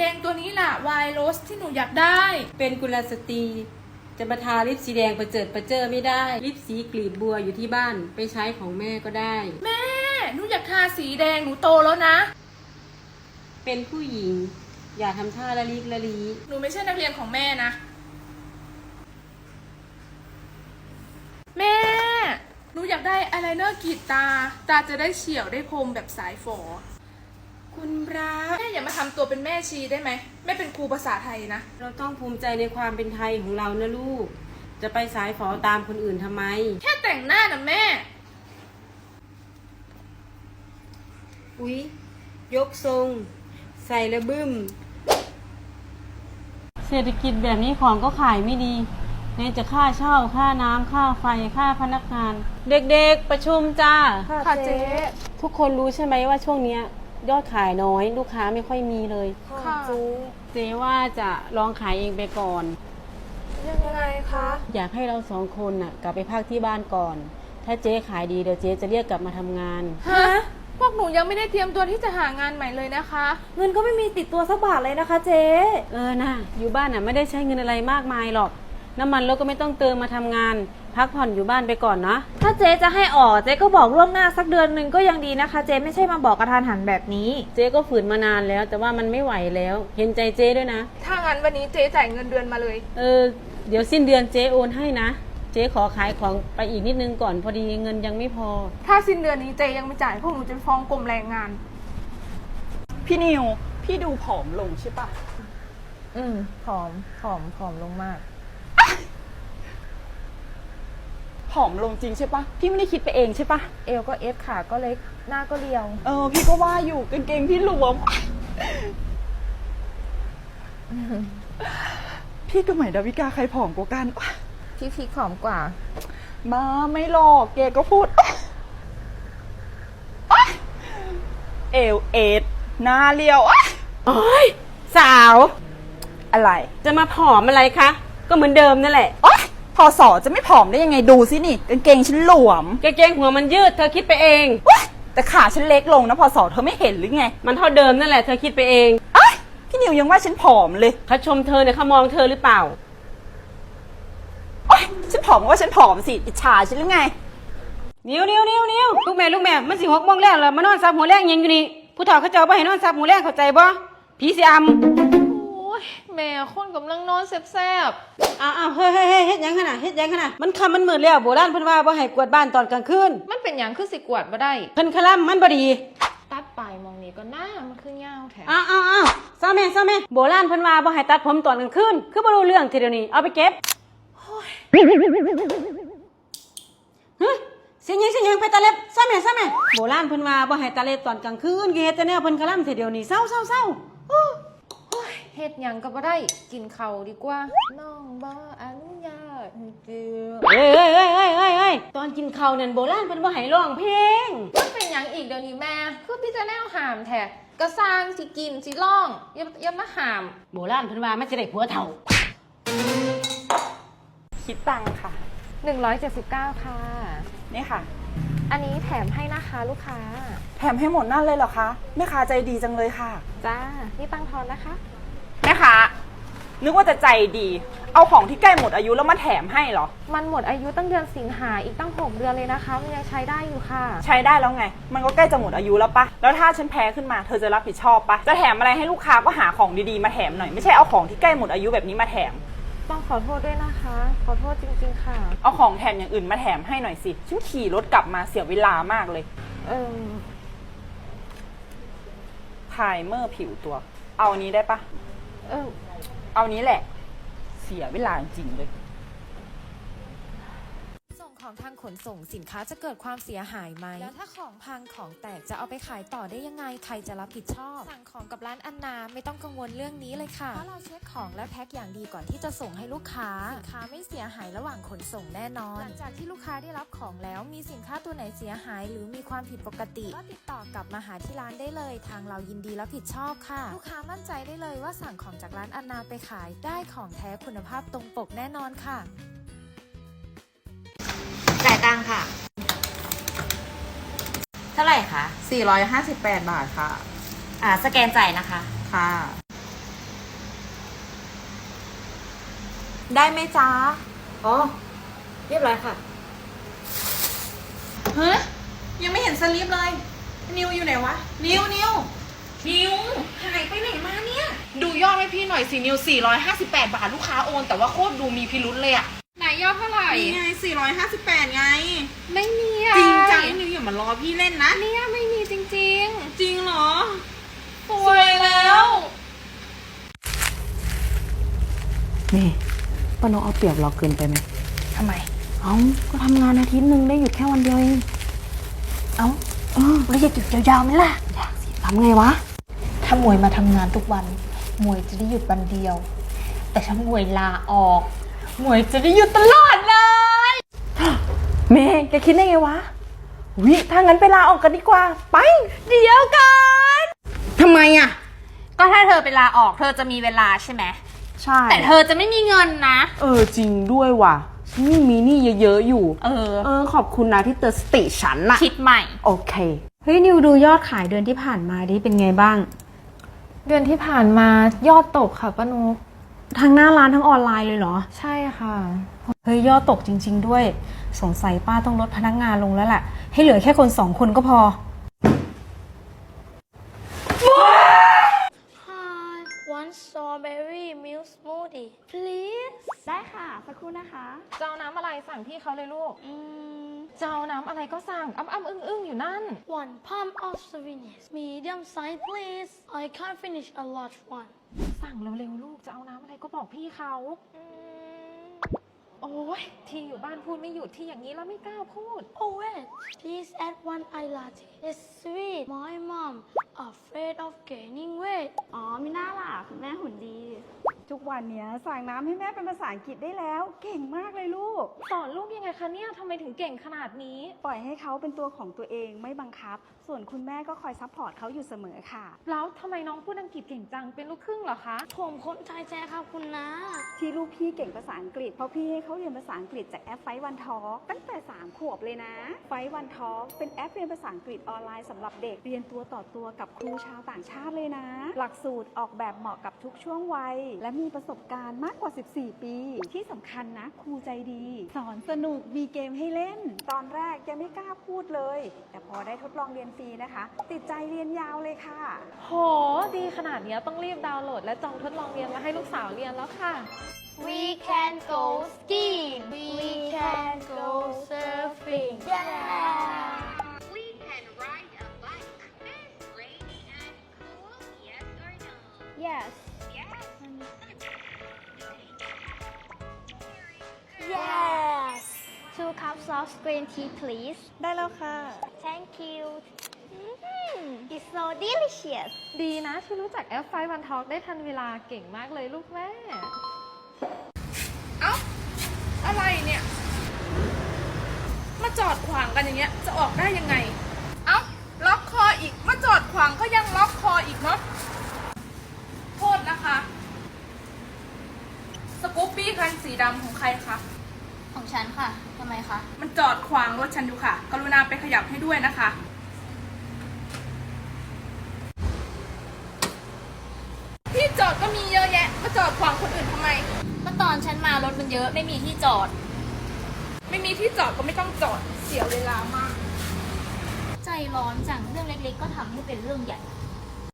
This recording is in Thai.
แดงตัวนี้ล่ะวายโรสที่หนูอยากได้ เป็นกุลสตรีจะมาทาลิปสีแดงประเจิดประเจอไม่ได้ ลิปสีกลีบบัวอยู่ที่บ้านไปใช้ของแม่ก็ได้ แม่หนูอยากทาสีแดงหนูโตแล้วนะ เป็นผู้หญิง อย่าทำท่าละลิกละลีหนูไม่ใช่นักเรียนของแม่นะ แม่ หนูอยากได้อายไลเนอร์กรีดตา ตาจะได้เฉียวได้คมแบบสายฝอ คุณพระแม่อย่ามาทำตัวเป็นแม่ชีได้ไหมแม่เป็นครูภาษาไทยนะ เราต้องภูมิใจในความเป็นไทยของเรานะลูก จะไปสายฝอตามคนอื่นทำไม แค่แต่งหน้านะแม่ อุ๊ย ยกทรง ใส่ระบึ้ม เศรษฐกิจแบบนี้ของก็ขายไม่ดีไหนจะค่าเช่าค่าน้ำค่าไฟค่าพนักงาน เด็กๆประชุมจ้า ค่ะเจ๊ ทุกคนรู้ใช่ไหมว่าช่วงเนี้ย ยอดขายน้อยลูกค้าไม่ค่อยมีเลยค่ะเจ๊ว่าจะลองขายเองไปก่อน ยังไงคะ อยากให้เราสองคนน่ะกลับไปพักที่บ้านก่อน ถ้าเจ๊ขายดีเดี๋ยวเจ๊จะเรียกกลับมาทำงาน ฮะ พวกหนูยังไม่ได้เตรียมตัวที่จะหางานใหม่เลยนะคะ เงินก็ไม่มีติดตัวสักบาทเลยนะคะเจ๊ เออนะอยู่บ้านน่ะไม่ได้ใช้เงินอะไรมากมายหรอก น้ำมันรถก็ไม่ต้องเติมมาทำงาน พักผ่อนอยู่บ้านไปก่อนนะ ถ้าเจ๊จะให้ออกเจ๊ก็บอกล่วงหน้าสักเดือนหนึ่งก็ยังดีนะคะ เจ๊ไม่ใช่มาบอกกระทานหันแบบนี้ เจ๊ก็ฝืนมานานแล้ว แต่ว่ามันไม่ไหวแล้ว เห็นใจเจ๊ด้วยนะ ถ้างั้นวันนี้เจ๊จ่ายเงินเดือนมาเลย เออ เดี๋ยวสิ้นเดือนเจ๊โอนให้นะ เจ๊ขอขายของไปอีกนิดนึงก่อนพอดีเงินยังไม่พอ ถ้าสิ้นเดือนนี้เจ๊ยังไม่จ่ายพวกหนูจะฟ้องกรมแรงงาน พี่นิว พี่ดูผอมลงใช่ปะอืมผอมผอมผอมลงมาก ผอมลงจริงใช่ปะพี่ไม่ได้คิดไปเองใช่ปะเอวก็เอฟขาก็เล็กหน้าก็เรียว เออ พี่ก็ว่าอยู่กางเกงพี่หลวม พี่กับใหม่ดาวิกาใครผอมกว่ากัน พี่พีคผอมกว่า มาไม่หลอกเกก็พูด เอวเอ็ดหน้าเรียวโอ้ยสาว อะไร จะมาผอมอะไรคะ ก็เหมือนเดิมนั่นแหละ โอ๊ยพ อสอจะไม่ผอมได้ยังไงดูสินี่กางเกงฉันหลวมกางเกงหัวมันยืดเธอคิดไปเองโอ๊ยแต่ขาฉันเล็กลงนะพอสอเธอไม่เห็นหรือไงมันเท่าเดิมนั่นแหละเธอคิดไปเองเอ้ยพี่นิวยังว่าฉันผอมเลยเขาชมเธอเนี่ยเขามองเธอหรือเปล่า โอ๊ยฉันผอมก็ว่าฉันผอมสิอิจฉาฉันหรือไง นิ้วนิ้วนิ้วนิ้วลูกแม่ลูกแม่มันสิหกโมงแล้วเหรอมานอนซับหัวแรงยังอยู่นี่ผู้เฒ่าเขาเจ้าบ่ให้นอนซับหัวแรงเข้าใจบ่ผีสิอำโอ้ ยแม่คนกำลังนอนแซบอ้าวอ้าวเฮ้ยเฮ้ยเฮ้ยเฮ็ดหยังขนาดเฮ็ดหยังขนาดมันคำมันมืดแล้วโบราณเพิ่นว่าบ่ให้กวาดบ้านตอนกลางคืนๆมันเป็นอย่างคือสิกวดมาได้เพิ่นคลั่มมันบ่ดีตัดปลายมองนี้ก็หน้ามันคือเงาแถมอ้าวอ้าวอ้าวซ้าแม่ซ้าแม่โบราณเพิ่นว่าบ่ให้ตัดผมตอนกลางคืนคือบ่รู้เรื่องทีเดียวนี้เอาไปเก็บฮะเสียงหยังเสียงหยังไปตาเล็บซ้าแม่ซ้าแม่โบราณเพิ่นว่าบ่ให้ตาเล็บตอนกลางคืนคือเฮ็ดแต่แนวเพิ่นคลั่มทีเดียวนี้เศร้าเศร้าเศร้า เฮ็ดหยังก็บ่ได้ กินเขาวดีกว่า น้องบ่อนุญาตให้เจือเอ้ยเอ้ยเอ้ยเอ้ยเอ้ยเอ้ยตอนกินข้าวนั่นโบราณเพิ่นบ่ให้ร้องเพลง มันเป็นหยังอีกเดี๋ยวนี้แม่ คือพี่จะแนวหามแท้กระสร้างสิกินสิล่องอย่าอย่ามาหาม โบราณเพิ่นว่ามันจะได้ผัวเฒ่า คิดตังค่ะ 179 ค่ะ นี่ค่ะ อันนี้แถมให้นะคะลูกค้า แถมให้หมดนั่นเลยเหรอคะแม่ค้าใจดีจังเลยค่ะ จ้า นี่ตังทอนนะคะแม่ ค้า นึกว่าจะใจดี เอาของที่ใกล้หมดอายุแล้วมาแถมให้เหรอ มันหมดอายุตั้งเดือนสิงหาอีกตั้ง 6 เดือนเลยนะคะ มันยังใช้ได้อยู่ค่ะ ใช้ได้แล้วไง มันก็ใกล้จะหมดอายุแล้วปะ แล้วถ้าฉันแพ้ขึ้นมา เธอจะรับผิดชอบปะ จะแถมอะไรให้ลูกค้าก็หาของดีๆมาแถมหน่อย ไม่ใช่เอาของที่ใกล้หมดอายุแบบนี้มาแถม ต้องขอโทษด้วยนะคะ ขอโทษจริง ๆ ค่ะ เอาของแถมอย่างอื่นมาแถมให้หน่อยสิ ฉันขี่รถกลับมาเสียเวลามากเลย เอิ่มไพรเมอร์ผิวตัว เอาอันนี้ได้ปะ เออ เอานี้แหละ เสียเวลาจริงๆเลย ของทางขนส่งสินค้าจะเกิดความเสียหายไหม แล้วถ้าของพังของแตกจะเอาไปขายต่อได้ยังไง ใครจะรับผิดชอบ สั่งของกับร้านอันนาไม่ต้องกังวลเรื่องนี้เลยค่ะ เพราะเราเช็คของและแพ็คอย่างดีก่อนที่จะส่งให้ลูกค้า สินค้าไม่เสียหายระหว่างขนส่งแน่นอน หลังจากที่ลูกค้าได้รับของแล้วมีสินค้าตัวไหนเสียหาย หรือมีความผิดปกติ ก็ติดต่อกลับมาหาที่ร้านได้เลย ทางเรายินดีรับผิดชอบค่ะ ลูกค้ามั่นใจได้เลยว่าสั่งของจากร้านอันนาไปขายได้ของแท้คุณภาพตรงปกแน่นอนค่ะ จ่ายตังค่ะ เท่าไหร่คะ 458 บาทค่ะ อ่า สแกนจ่ายนะคะ ค่ะ ได้ไหมจ๊ะ อ๋อ เรียบร้อยค่ะ เฮ้ยยังไม่เห็นสลิปเลย นิวอยู่ไหนวะ นิวนิวนิวหายไปไหนมาเนี่ย ดูยอดให้พี่หน่อยสินิว 458 บาทลูกค้าโอน แต่ว่าโคตรดูมีพิรุษเลยอะ ยอดเท่าไหร่นี่ไง458 ไง ไม่มีอะจริงจังนิวอย่ามารอพี่เล่นนะ เนี่ยไม่มีจริงจริงเหรอๆสวยแล้ว นี่ป้าน้องเอาเปรียบเราเกินไปไหม ทำไม เอ้า ก็ทำงานอาทิตย์หนึ่งได้หยุดแค่วันเดียวเอง เอ้าแล้วอยากหยุดยาวๆไหมล่ะ อยากสิทำไงวะ ถ้าหมวยมาทำงานทุกวันหมวยจะได้หยุดวันเดียว แต่ถ้าหมวยลาออก หมวยจะได้หยุดตลอดเลย เมย์แกคิดได้ไงวะวิถ้างั้นไปลาออกกันดีกว่า ไป เดี๋ยวก่อนทำไมอะ ก็ถ้าเธอไปลาออกเธอจะมีเวลาใช่ไหมใช่แต่เธอจะไม่มีเงินนะ เออจริงด้วยว่ะฉันยังมีหนี้เยอะๆอยู่ เออ เออ ขอบคุณนะที่เตือนสติฉันน่ะ คิดใหม่ โอเค เฮ้ย นิวดูยอดขายเดือนที่ผ่านมาดิเป็นไงบ้าง เดือนที่ผ่านมายอดตกค่ะป้านุก ทั้งหน้าร้านทั้งออนไลน์เลยเหรอ ใช่ค่ะ เฮ้ยยอดตกจริง ๆ ด้วย สงสัยป้าต้องลดพนักงานลงแล้วแหละ ให้เหลือแค่คนสองคนก็พอ Hi, one strawberry milk smoothie, please. ได้ค่ะ สักครู่นะคะ จะเอาน้ำอะไรสั่งพี่เขาเลยลูก Mm, จะเอาน้ำอะไรก็สั่งอ้ำอ้ำอึ้งอึ้งอยู่นั่น one pump of souvenirs, medium size, please. I can't finish a large one. สั่งเร็วๆลูกจะเอาน้ำอะไรก็บอกพี่เขา โอ้ยที่อยู่บ้านพูดไม่หยุดที่อย่างนี้แล้วไม่กล้าพูด Oh wait, please add one eye latte. It's sweet. My mom afraid of gaining weight. อ๋อ มีหน้าล่ะคุณแม่หุ่นดี ทุกวันเนี้ยสั่งน้ำให้แม่เป็นภาษาอังกฤษได้แล้ว เก่งมากเลยลูก สอนลูกยังไงคะเนี่ยทำไมถึงเก่งขนาดนี้ ปล่อยให้เขาเป็นตัวของตัวเองไม่บังคับ ส่วนคุณแม่ก็คอยซัพพอร์ตเขาอยู่เสมอค่ะ แล้วทำไมน้องพูดอังกฤษเก่งจังเป็นลูกครึ่งเหรอคะผมคนไทยแท้ครับคุณนะ ที่ลูกพี่เก่งภาษาอังกฤษเพราะพี่ให้เขาเรียนภาษาอังกฤษจากแอปไฟวันทอตั้งแต่ 3 ขวบเลยนะ ไฟวันทอเป็นแอปเรียนภาษาอังกฤษออนไลน์สำหรับเด็กเรียนตัวต่อตัวกับครูชาวต่างชาติเลยนะ หลักสูตรออกแบบเหมาะกับทุกช่วงวัยและมีประสบการณ์มากกว่า 14 ปี ที่สำคัญนะครูใจดี สอนสนุกมีเกมให้เล่น ตอนแรกยังไม่กล้าพูดเลย แต่พอได้ทดลองเรียนฟรีนะคะ ติดใจเรียนยาวเลยค่ะ โห ดีขนาดเนี้ยต้องรีบดาวน์โหลด และจองทดลองเรียนมาให้ลูกสาวเรียนแล้วค่ะ We can go skiing. We Two cups of green tea, please. ได้แล้วค่ะ Thank you. Mm, it's so delicious. ดีนะที่รู้จักแอปไฟวันทอกได้ทันเวลาเก่งมากเลยลูกแม่ เอ้า อะไรเนี่ย มาจอดขวางกันอย่างเงี้ย จะออกได้ยังไง เอ้า ล็อกคออีก มาจอดขวางก็ยังล็อกคออีกเนาะ โทษนะคะ สกูปปี้คันสีดำของใครคะ ของฉันค่ะทำไมคะ มันจอดขวางรถฉันอยู่ค่ะ กรุณาไปขยับให้ด้วยนะคะ ที่จอดก็มีเยอะแยะ มาจอดขวางคนอื่นทำไม เมื่อตอนฉันมารถมันเยอะไม่มีที่จอด ไม่มีที่จอดก็ไม่ต้องจอด เสียเวลามาก ใจร้อนจังเรื่องเล็กๆ ก็ทำให้เป็นเรื่องใหญ่